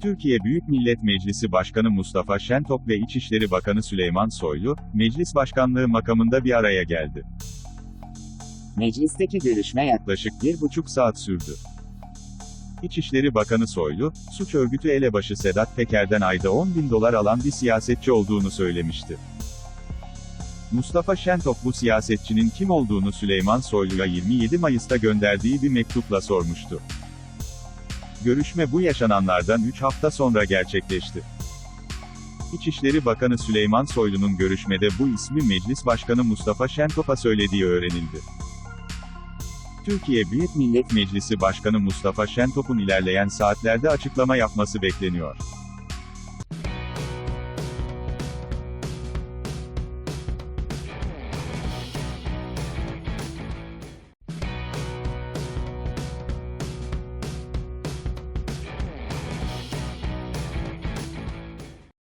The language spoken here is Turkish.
Türkiye Büyük Millet Meclisi Başkanı Mustafa Şentop ve İçişleri Bakanı Süleyman Soylu, meclis başkanlığı makamında bir araya geldi. Meclisteki görüşme Yaklaşık bir buçuk saat sürdü. İçişleri Bakanı Soylu, suç örgütü elebaşı Sedat Peker'den ayda 10 bin dolar alan bir siyasetçi olduğunu söylemişti. Mustafa Şentop bu siyasetçinin kim olduğunu Süleyman Soylu'ya 27 Mayıs'ta gönderdiği bir mektupla sormuştu. Görüşme bu yaşananlardan 3 hafta sonra gerçekleşti. İçişleri Bakanı Süleyman Soylu'nun görüşmede bu ismi Meclis Başkanı Mustafa Şentop'a söylediği öğrenildi. Türkiye Büyük Millet Meclisi Başkanı Mustafa Şentop'un ilerleyen saatlerde açıklama yapması bekleniyor.